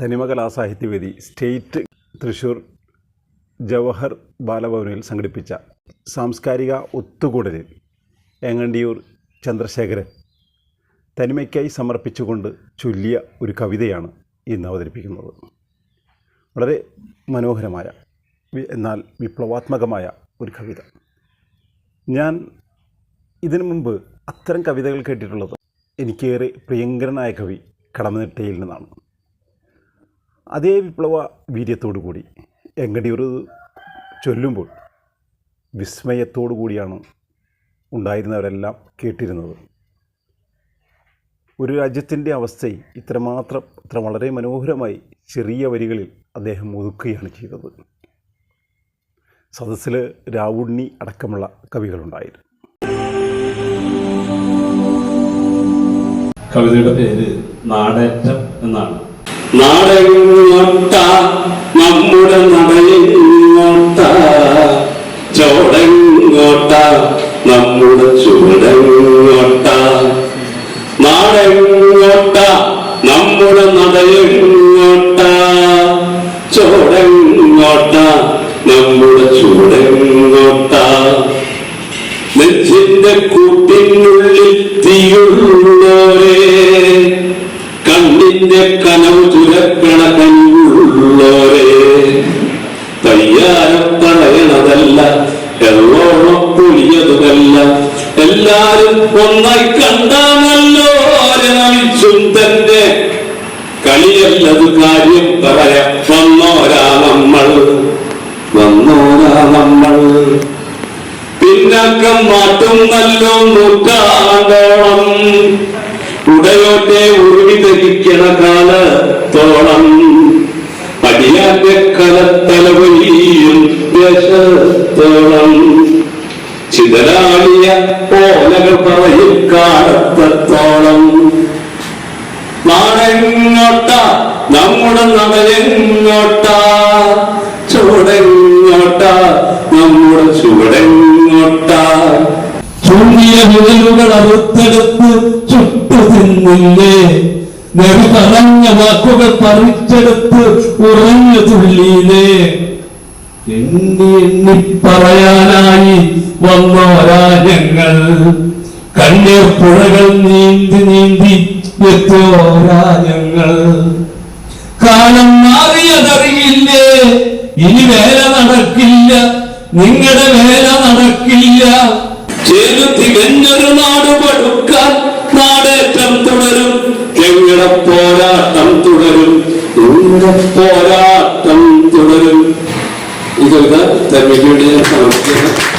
തനിമകലാ Sahithyavedi state Thrissur Jawahar ബാലഭവനിൽ സംഘടിപ്പിച്ച സാംസ്കാരിക ഒത്തുകൂടലിൽ എങ്ങണ്ടിയൂർ ചന്ദ്രശേഖരൻ തനിമയ്ക്കായി സമർപ്പിച്ചുകൊണ്ട് ചൊല്ലിയ ഒരു കവിതയാണ് ഇന്ന് അവതരിപ്പിക്കുന്നത്. വളരെ മനോഹരമായ എന്നാൽ വിപ്ലവാത്മകമായ ഒരു കവിത. ഞാൻ ഇതിനു മുമ്പ് അത്തരം കവിതകൾ കേട്ടിട്ടുള്ളത് എനിക്കേറെ പ്രിയങ്കരനായ കവി കടമനിട്ടയിൽ നിന്നാണ്. അതേ വിപ്ലവ വീര്യത്തോടു കൂടി എങ്ങടിയൂർ ചൊല്ലുമ്പോൾ വിസ്മയത്തോടു കൂടിയാണ് ഉണ്ടായിരുന്നവരെല്ലാം കേട്ടിരുന്നത്. ഒരു രാജ്യത്തിന്റെ അവസ്ഥയെ ഇത്രമാത്രം ഇത്ര വളരെ മനോഹരമായി ചെറിയ വരികളിൽ അദ്ദേഹം ഒതുക്കുകയാണ് ചെയ്തത്. സദസ്സിൽ രാവുണ്ണി അടക്കമുള്ള കവികളുണ്ടായിരുന്നു. കവിതയുടെ പേര് നാടേറ്റം എന്നാണ്. നാടെങ്ങോട്ട നമ്മുടെ നടയെങ്ങോട്ട ചോടങ്ങോട്ട നമ്മുടെ ചുവടങ്ങോട്ട. നാടെങ്ങോട്ട നമ്മുടെ നടയെങ്ങോട്ട ചോടെങ്ങോട്ട നമ്മുടെ ചുവടെങ്ങോട്ട. നെഞ്ചിന്റെ കൂട്ടിനുള്ളിൽ തീയുള്ളോരേ കണ്ണിന്റെ കനവ് തയ്യാറം തടയണതല്ല എള്ളോളം എല്ലാരും ഒന്നായി കണ്ടാണല്ലോ നമിച്ചും തന്റെ കളിയല്ലത് കാര്യം പറയാം. വന്നോരാ നമ്മൾ വന്നോരാ നമ്മൾ. പിന്നാക്കം മാറ്റും നല്ലോ നൂറ്റാണ്ടോളം. ഉടയോട്ടെ ഉരുവി ധരിക്കണ കാലത്തോളം. അടിയാന്റെ കലത്തലവഴിയും ദേശത്തോളം ചിതരാളിയ ഓലകൾ പറയും കാലത്തോളം നാടെങ്ങോട്ട? നമ്മുടെ നടയെങ്ങോട്ട ചുവടെങ്ങോട്ട? നമ്മുടെ ചുവടെങ്ങോട്ട? ചുണ്ടിയ വിരലുകൾ അറുത്തെടുത്ത് ചുട്ടു തിന്നില്ലേ? നെറി പറഞ്ഞ വാക്കുകൾ പറിച്ചെടുത്ത് ഉറഞ്ഞു തുള്ളിയില്ലേ? എണ്ണി എണ്ണി പറയാനായി വന്നോരാ ഞങ്ങൾ. കണ്ണീർ പുഴകൾ നീന്തി നീന്തി എത്തോരാ ഞങ്ങൾ. കാലം മാറിയതറിയില്ലേ ഇനി വേല നടക്കില്ല നിങ്ങളുടെ വേല നടക്കില്ല. ചേരു തികഞ്ഞൊരു നാട് നാടേറ്റം തുടരും ഞങ്ങളുടെ പോരാട്ടം തുടരും പോരാട്ടം തുടരും. കവിത തമിഴിലൂടെ ഞാൻ സമർപ്പിക്കുന്നു